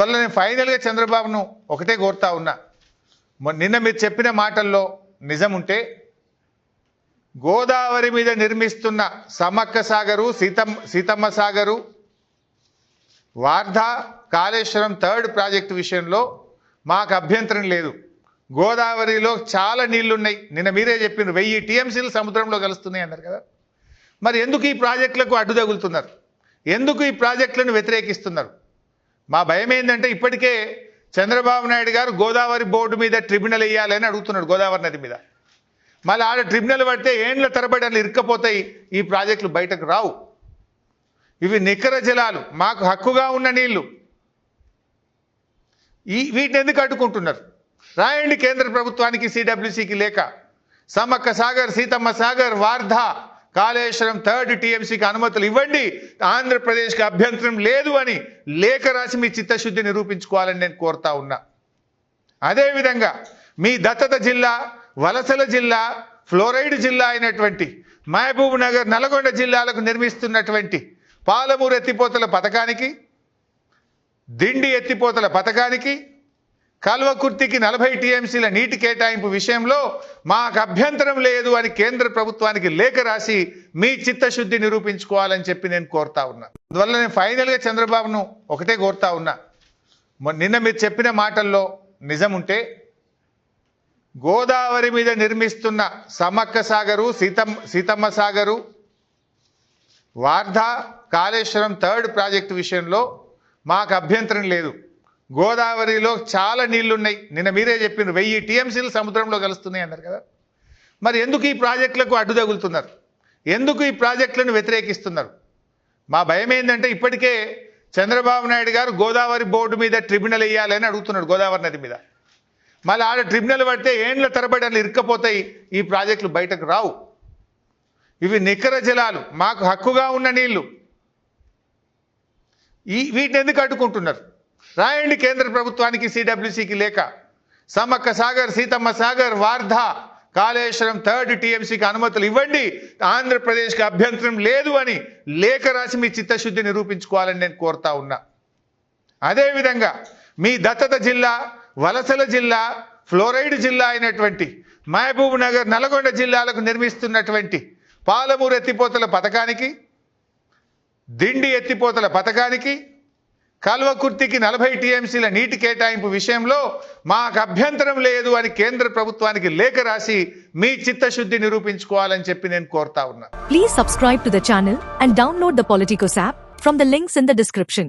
అందువల్ల నేను ఫైనల్గా చంద్రబాబును ఒకటే కోరుతా ఉన్నా. నిన్న మీరు చెప్పిన మాటల్లో నిజం ఉంటే గోదావరి మీద నిర్మిస్తున్న సమ్మక్క సాగరు సీతమ్మ సీతమ్మ సాగరు వార్ధా కాళేశ్వరం థర్డ్ ప్రాజెక్టు విషయంలో మాకు అభ్యంతరం లేదు. గోదావరిలో చాలా నీళ్ళున్నాయి. నిన్న మీరే చెప్పిన వెయ్యి టీఎంసీలు సముద్రంలో కలుస్తున్నాయి అన్నారు కదా. మరి ఎందుకు ఈ ప్రాజెక్టులకు అడ్డు తగులుతున్నారు ఎందుకు ఈ ప్రాజెక్టులను వ్యతిరేకిస్తున్నారు? మా భయం ఏంటంటే ఇప్పటికే చంద్రబాబు నాయుడు గారు గోదావరి బోర్డు మీద ట్రిబ్యునల్ వేయాలని అడుగుతున్నాడు గోదావరి నది మీద. మళ్ళీ ఆడ ట్రిబ్యునల్ పడితే ఏండ్ల తరబడి అట్లా ఇరుక్కపోతాయి ఈ ప్రాజెక్టులు బయటకు రావు. ఇవి నికర జలాలు మాకు హక్కుగా ఉన్న నీళ్ళు. ఈ వీటిని ఎందుకు అడ్డుకుంటున్నారు? రాయండి కేంద్ర ప్రభుత్వానికి సిడబ్ల్యూసికి లేక. సమ్మక్క సాగర్ సీతమ్మ సాగర్ వార్ధా. కాళేశ్వరం థర్డ్ టీఎంసీకి అనుమతులు ఇవ్వండి. ఆంధ్రప్రదేశ్కి అభ్యంతరం లేదు అని లేఖ రాసి మీ చిత్తశుద్ధి నిరూపించుకోవాలని నేను కోరుతా ఉన్నా. అదేవిధంగా మీ దత్తత జిల్లా వలసల జిల్లా ఫ్లోరైడ్ జిల్లా అయినటువంటి మహబూబ్ నగర్ నల్గొండ జిల్లాలకు నిర్మిస్తున్నటువంటి పాలమూరు ఎత్తిపోతల పథకానికి దిండి ఎత్తిపోతల పథకానికి కల్వకుర్తికి నలభై టీఎంసీల నీటి కేటాయింపు విషయంలో మాకు అభ్యంతరం లేదు అని కేంద్ర ప్రభుత్వానికి లేఖ రాసి మీ చిత్తశుద్ధి నిరూపించుకోవాలని చెప్పి నేను కోరుతా ఉన్నా. అందువల్ల నేను ఫైనల్గా చంద్రబాబును ఒకటే కోరుతా ఉన్నా. నిన్న మీరు చెప్పిన మాటల్లో నిజం ఉంటే గోదావరి మీద నిర్మిస్తున్న సమ్మక్క సాగరు సీతమ్మ సీతమ్మ సాగరు వార్ధా కాళేశ్వరం థర్డ్ ప్రాజెక్టు విషయంలో మాకు అభ్యంతరం లేదు. గోదావరిలో చాలా నీళ్ళున్నాయి. నిన్న మీరే చెప్పిన వెయ్యి టీఎంసీలు సముద్రంలో కలుస్తున్నాయి అన్నారు కదా. మరి ఎందుకు ఈ ప్రాజెక్టులకు అడ్డు తగులుతున్నారు? ఎందుకు ఈ ప్రాజెక్టులను వ్యతిరేకిస్తున్నారు? మా భయం ఏంటంటే ఇప్పటికే చంద్రబాబు నాయుడు గారు గోదావరి బోర్డు మీద ట్రిబ్యునల్ వేయాలని అడుగుతున్నాడు గోదావరి నది మీద. మళ్ళీ ఆడ ట్రిబ్యునల్ పడితే ఏండ్ల తరబడి అట్లా ఇరుక్కపోతాయి ఈ ప్రాజెక్టులు బయటకు రావు. ఇవి నికర జలాలు మాకు హక్కుగా ఉన్న నీళ్ళు. ఈ వీటిని ఎందుకు అడ్డుకుంటున్నారు? రాయండి కేంద్ర ప్రభుత్వానికి సిడబ్ల్యూసికి లేక. సమ్మక్క సాగర్ సీతమ్మ సాగర్ వార్ధా కాళేశ్వరం థర్డ్ టీఎంసీకి అనుమతులు ఇవ్వండి. ఆంధ్రప్రదేశ్కి అభ్యంతరం లేదు అని లేఖ రాసి మీ చిత్తశుద్ధి నిరూపించుకోవాలని నేను కోరుతా ఉన్నా. అదేవిధంగా మీ దత్తత జిల్లా వలసల జిల్లా ఫ్లోరైడ్ జిల్లా అయినటువంటి మహబూబ్ నగర్ నల్గొండ జిల్లాలకు నిర్మిస్తున్నటువంటి పాలమూరు ఎత్తిపోతల పథకానికి దిండి ఎత్తిపోతల పథకానికి కల్వకుర్తికి నలభై టీఎంసీల నీటి కేటాయింపు విషయంలో మాకు అభ్యంతరం లేదు అని కేంద్ర ప్రభుత్వానికి లేఖ రాసి మీ చిత్తశుద్ధి నిరూపించుకోవాలని చెప్పి నేను కోరుతా ఉన్నా. Please subscribe to the and download the political app from the links in the description